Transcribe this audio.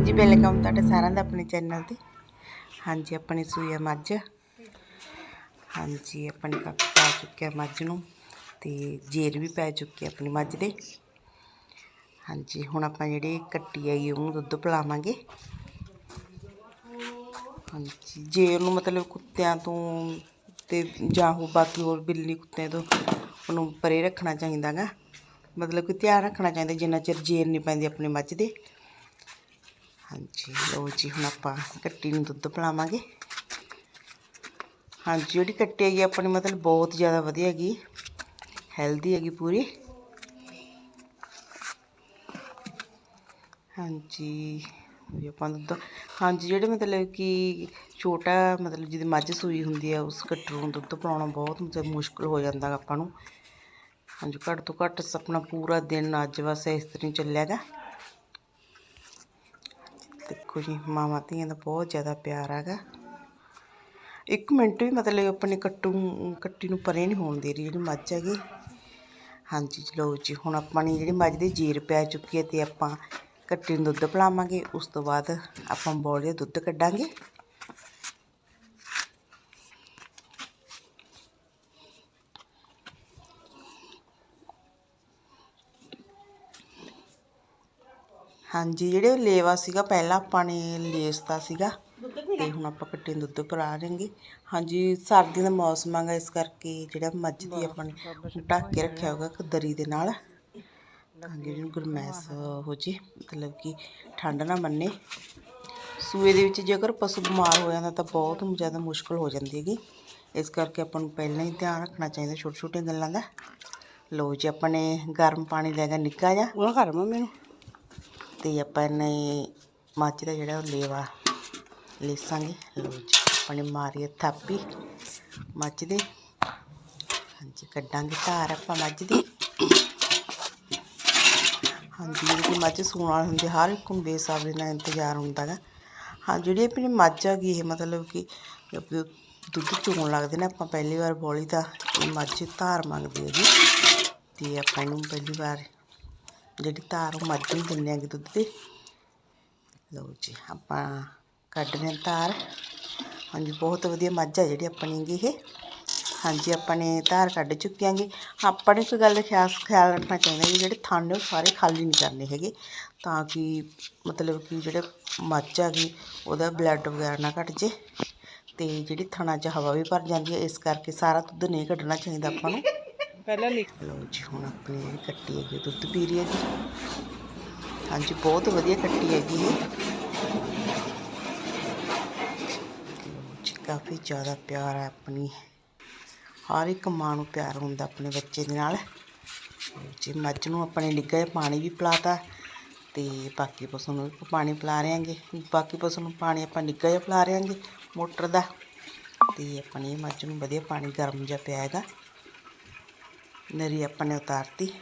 ਹਾਂਜੀ ਵੈਲਕਮ ਤੁਹਾਡੇ ਸਾਰਿਆਂ ਦਾ ਆਪਣੇ ਚੈਨਲ ਤੇ। ਹਾਂਜੀ, ਆਪਣੀ ਸੂਈ ਆ ਮੱਝ। ਹਾਂਜੀ, ਆਪਣੀ ਕੱਪ ਪਾ ਚੁੱਕਿਆ ਮੱਝ ਨੂੰ ਤੇ ਜੇਰ ਵੀ ਪੈ ਚੁੱਕੀ ਆਪਣੀ ਮੱਝ ਦੇ। ਹਾਂਜੀ, ਹੁਣ ਆਪਾਂ ਜਿਹੜੀ ਕੱਟੀ ਹੈਗੀ ਉਹਨੂੰ ਦੁੱਧ ਪਿਲਾਵਾਂਗੇ। ਹਾਂਜੀ ਜੇ ਉਹਨੂੰ ਮਤਲਬ ਕੁੱਤਿਆਂ ਤੋਂ ਤੇ ਜਾਂ ਉਹ ਬਾਕੀ ਹੋਰ ਬਿੱਲੀ ਕੁੱਤੇ ਤੋਂ ਉਹਨੂੰ ਪਰੇ ਰੱਖਣਾ ਚਾਹੀਦਾ ਗਾ ਮਤਲਬ ਕਿ ਧਿਆਨ ਰੱਖਣਾ ਚਾਹੀਦਾ, ਜਿੰਨਾ ਚਿਰ ਜੇਰ ਨਹੀਂ ਪੈਂਦੀ ਆਪਣੀ ਮੱਝ ਦੇ। ਹਾਂਜੀ, ਲਓ ਜੀ, ਹੁਣ ਆਪਾਂ ਕੱਟੀ ਨੂੰ ਦੁੱਧ ਪਿਲਾਵਾਂਗੇ। ਹਾਂਜੀ, ਜਿਹੜੀ ਕੱਟੀ ਹੈਗੀ, ਆਪਣੀ ਮਤਲਬ ਬਹੁਤ ਜ਼ਿਆਦਾ ਵਧੀਆ ਹੈਗੀ ਹੈਲਦੀ ਹੈਗੀ ਪੂਰੀ। ਹਾਂਜੀ, ਵੀ ਆਪਾਂ ਦੁੱਧ, ਹਾਂਜੀ, ਜਿਹੜੇ ਮਤਲਬ ਕਿ ਛੋਟਾ ਮਤਲਬ ਜਿਹਦੀ ਮੱਝ ਸੂਈ ਹੁੰਦੀ ਹੈ ਉਸ ਕੱਟੂ ਨੂੰ ਦੁੱਧ ਪਿਲਾਉਣਾ ਬਹੁਤ ਮਤਲਬ ਮੁਸ਼ਕਲ ਹੋ ਜਾਂਦਾ ਆਪਾਂ ਨੂੰ। ਹਾਂਜੀ, ਘੱਟ ਤੋਂ ਘੱਟ ਆਪਣਾ ਪੂਰਾ ਦਿਨ ਅੱਜ ਬਸ ਇਸ ਤਰ੍ਹਾਂ ਹੀ ਚੱਲਿਆ ਗਾ ਦੇਖੋ ਜੀ, ਮਾਵਾਂ ਧੀਆਂ ਦਾ ਬਹੁਤ ਜ਼ਿਆਦਾ ਪਿਆਰ ਹੈਗਾ। ਇੱਕ ਮਿੰਟ ਵੀ ਮਤਲਬ ਆਪਣੇ ਕੱਟੂ, ਕੱਟੀ ਨੂੰ ਪਰੇ ਨਹੀਂ ਹੋਣ ਦੇ ਰਹੀ, ਜਿਹੜੀ ਮੱਝ ਹੈਗੀ। ਹਾਂਜੀ ਚਲੋ ਜੀ, ਹੁਣ ਆਪਾਂ ਨੇ ਜਿਹੜੀ ਮੱਝ ਦੀ ਜੀਰ ਪੈ ਚੁੱਕੀ ਹੈ ਤੇ ਆਪਾਂ ਕੱਟੀ ਨੂੰ ਦੁੱਧ ਪਿਲਾਵਾਂਗੇ। ਉਸ ਤੋਂ ਬਾਅਦ ਆਪਾਂ ਬੋਲੇ ਦੁੱਧ ਕੱਢਾਂਗੇ। ਹਾਂਜੀ, ਜਿਹੜੇ ਲੇਵਾ ਸੀਗਾ, ਪਹਿਲਾਂ ਆਪਾਂ ਨੇ ਲੇਸਤਾ ਸੀਗਾ। ਤੇ ਹੁਣ ਆਪਾਂ ਕੱਟੇ ਨੂੰ ਦੁੱਧ ਪਿਲਾ ਰਾਂਗੇ ਹਾਂਜੀ ਸਰਦੀ ਦਾ ਮੌਸਮ ਆਗਾ ਇਸ ਕਰਕੇ ਜਿਹੜਾ ਮੱਝ ਦੀ ਆਪਾਂ ਨੇ ਢੱਕ ਕੇ ਰੱਖਿਆ ਹੋਗਾ ਇੱਕ ਦਰੀ ਦੇ ਨਾਲ। ਤਾਂ ਕਿ ਜਿਹਨੂੰ ਗਰਮੈਸ਼ ਹੋ ਜੇ, ਮਤਲਬ ਕਿ ਠੰਡ ਨਾ ਮੰਨੇ। ਸੂਏ ਦੇ ਵਿੱਚ ਜੇਕਰ ਪਸ਼ੂ ਬਿਮਾਰ ਹੋ ਜਾਂਦਾ, ਤਾਂ ਬਹੁਤ ਜ਼ਿਆਦਾ ਮੁਸ਼ਕਲ ਹੋ ਜਾਂਦੀ ਹੈਗੀ। ਇਸ ਕਰਕੇ ਆਪਾਂ ਨੂੰ ਪਹਿਲਾਂ ਹੀ ਧਿਆਨ ਰੱਖਣਾ ਚਾਹੀਦਾ ਛੋਟੇ ਛੋਟੀਆਂ ਗੱਲਾਂ ਦਾ। ਲਓ ਜੀ, ਆਪਾਂ ਨੇ ਗਰਮ ਪਾਣੀ ਲੈ ਕੇ ਨਿੱਕਾ ਜਿਹਾ। ਉਹ ਕਰ ਮੈਨੂੰ ਤੇ ਆਪਾਂ ਨੇ ਮੱਝ ਦਾ ਜਿਹੜਾ ਉਹ ਲੇਵਾ ਲੇਸਾਂਗੇ। ਲਓ ਜੀ ਆਪਾਂ ਨੇ ਮਾਰੀ ਥਾਪੀ ਮੱਝ ਦੇ। ਹਾਂਜੀ, ਕੱਢਾਂਗੇ ਧਾਰ ਆਪਾਂ ਮੱਝ ਦੀ। ਹਾਂਜੀ, ਜਿਹੜੀ ਮੱਝ ਸੂਣ ਵਾਲੀ ਹੁੰਦੀ ਹਰ ਇੱਕ ਨੂੰ ਬੇਸਬਰੀ ਨਾਲ ਇੰਤਜ਼ਾਰ ਹੁੰਦਾ ਗਾ। ਹਾਂ, ਜਿਹੜੀ ਆਪਣੀ ਮੱਝ ਆ ਗਈ ਇਹ, ਮਤਲਬ ਕਿ ਦੁੱਧ ਚੋਣ ਲੱਗਦੇ ਨੇ, ਆਪਾਂ ਪਹਿਲੀ ਵਾਰ ਬੋਲੀ ਦਾ ਇਹ ਮੱਝ ਧਾਰ ਮੰਗਦੀ ਹੈ ਜੀ ਤੇ ਆਪਾਂ ਇਹਨੂੰ ਪਹਿਲੀ ਵਾਰ ਜਿਹੜੀ ਧਾਰ ਉਹ ਮੱਝ ਨੂੰ ਦਿੰਦੇ ਆਂਗੇ ਦੁੱਧ ਦੀ ਲਓ ਜੀ, ਆਪਾਂ ਕੱਢਦੇ ਹਾਂ ਧਾਰ। ਹਾਂਜੀ, ਬਹੁਤ ਵਧੀਆ ਮੱਝ ਆ ਜਿਹੜੀ ਆਪਣੀ ਗੀ ਇਹ। ਹਾਂਜੀ, ਆਪਾਂ ਨੇ ਧਾਰ ਕੱਢ ਚੁੱਕਿਆਂਗੇ ਆਪਾਂ ਨੂੰ ਇੱਕ ਗੱਲ ਦਾ ਖਿਆਲ ਖਿਆਲ ਰੱਖਣਾ ਚਾਹੀਦਾ ਵੀ ਜਿਹੜੇ ਥਣ ਨੇ ਉਹ ਸਾਰੇ ਖਾਲੀ ਨਹੀਂ ਕਰਨੇ ਹੈਗੇ। ਤਾਂ ਕਿ ਮਤਲਬ ਕਿ ਜਿਹੜੇ ਮੱਝ ਆ ਗਈ, ਉਹਦਾ ਬਲੱਡ ਵਗੈਰਾ ਨਾ ਘਟ ਜੇ ਤੇ ਜਿਹੜੀ ਥਣਾ 'ਚ ਹਵਾ ਵੀ ਭਰ ਜਾਂਦੀ ਹੈ ਇਸ ਕਰਕੇ ਸਾਰਾ ਦੁੱਧ ਨਹੀਂ ਕੱਢਣਾ ਚਾਹੀਦਾ ਆਪਾਂ ਨੂੰ। ਪਹਿਲਾਂ ਲਿਖ ਲਓ ਜੀ, ਹੁਣ ਆਪਣੀ ਜਿਹੜੀ ਕੱਟੀ ਹੈਗੀ ਦੁੱਧ ਪੀ ਰਹੀ ਹੈ ਜੀ ਹਾਂਜੀ, ਬਹੁਤ ਵਧੀਆ ਕੱਟੀ ਹੈਗੀ ਇਹ। ਜੀ, ਕਾਫੀ ਜ਼ਿਆਦਾ ਪਿਆਰ ਹੈ ਆਪਣੀ। ਹਰ ਇੱਕ ਮਾਂ ਨੂੰ ਪਿਆਰ ਹੁੰਦਾ ਆਪਣੇ ਬੱਚੇ ਦੇ ਨਾਲ। ਜੀ, ਮੱਝ ਨੂੰ ਆਪਣੇ ਨਿੱਘਾ ਜਿਹਾ ਪਾਣੀ ਵੀ ਪਿਲਾਤਾ ਤੇ ਬਾਕੀ ਪਸ਼ੂ ਨੂੰ ਵੀ ਪਾਣੀ ਪਿਲਾ ਰਹੇ ਬਾਕੀ ਪਸ਼ੂ ਨੂੰ ਪਾਣੀ ਆਪਾਂ ਨਿੱਘਾ ਜਿਹਾ ਪਿਲਾ ਰਹੇ ਹਾਂਗੇ ਮੋਟਰ ਦਾ। ਤੇ ਆਪਣੀ ਮੱਝ ਨੂੰ ਵਧੀਆ ਪਾਣੀ ਗਰਮ ਜਿਹਾ ਪਿਆ ਹੈਗਾ। ਨਰੀ ਆਪਾਂ ਨੇ ਉਤਾਰਤੀ।